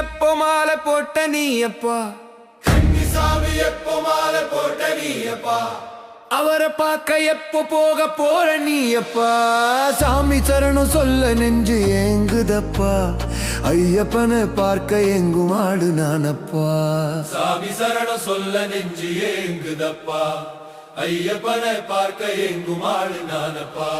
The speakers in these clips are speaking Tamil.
எப்போ மாலை போட்ட நீ அப்பா சாமி எப்போ மாலை போட்ட நீயப்பா? அவரை பார்க்க எப்போ போக போற நீ அப்பா சாமி சரணம் சொல்ல நெஞ்சு ஏங்குதப்பா. ஐயப்பனை பார்க்க எங்கும் ஆடு நானப்பா. சாமி சரணம் சொல்ல நெஞ்சு ஏங்குதப்பா. ஐயப்பனை பார்க்க எங்கும் ஆளு நானப்பா.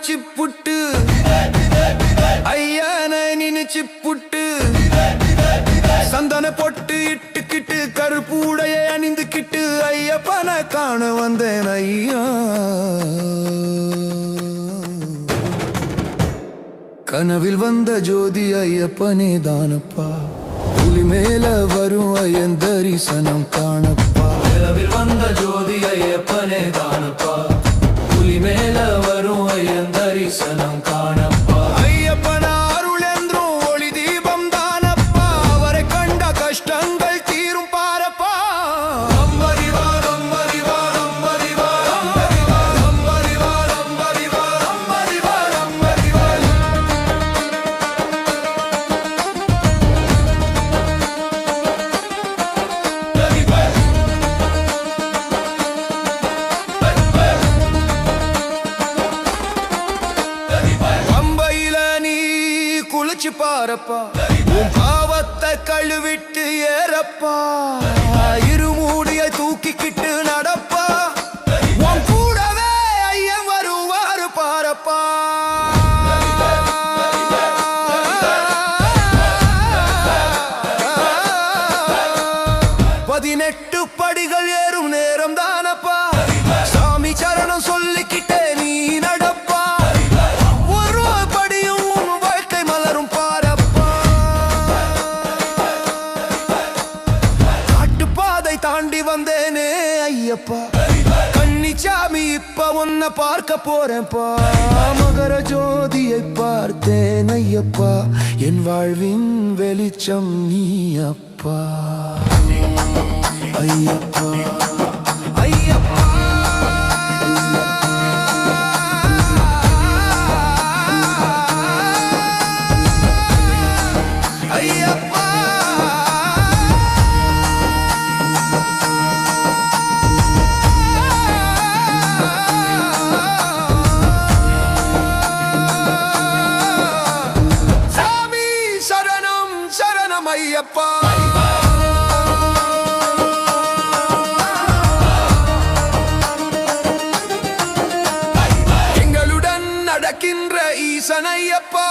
குளிச்சு புட்டு. ஐயான நினைச்சு புட்டு. சந்தன பொட்டு இட்டுக்கிட்டு கருப்பூடைய அணிந்துக்கிட்டு ஐயப்பனை காண வந்தேன் ஐயா. கனவில் வந்த ஜோதி ஐயப்பனே தானப்பா. புலி மேல வரும் ஐயன் தரிசனம் காணப்பா. குளிச்சு பாரப்பா. உன் பாவத்தை கழுவிட்டு ஏறப்பா. இருமூடிய தூக்கிக்கிட்டு நடப்பா. உன் கூடவே ஐயன் வருவாரு பாரப்பா. பதினெட்டு படிகள் ஏறும் நேரம் தானப்பா. சாமி சரணம் சொல்லிக்கிட்டே நீ நடப்பா. தாண்டி வந்தேனே ஐயப்பா. கன்னிச்சாமி இப்ப உன்னை பார்க்க போறேன்ப்பா. மகர ஜோதியை பார்த்தேன் ஐயப்பா. என் வாழ்வின் வெளிச்சம் நீ அப்பா. ஐயப்பா. ஐயப்பா. எங்களுடன் நடக்கின்ற ஈசன் ஐயப்பா.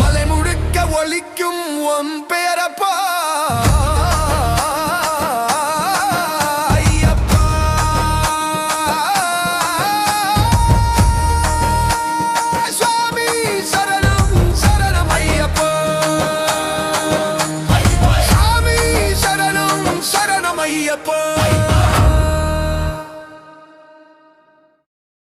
மலை முழுக்க ஒழிக்கும் ஒன் பேரப்பா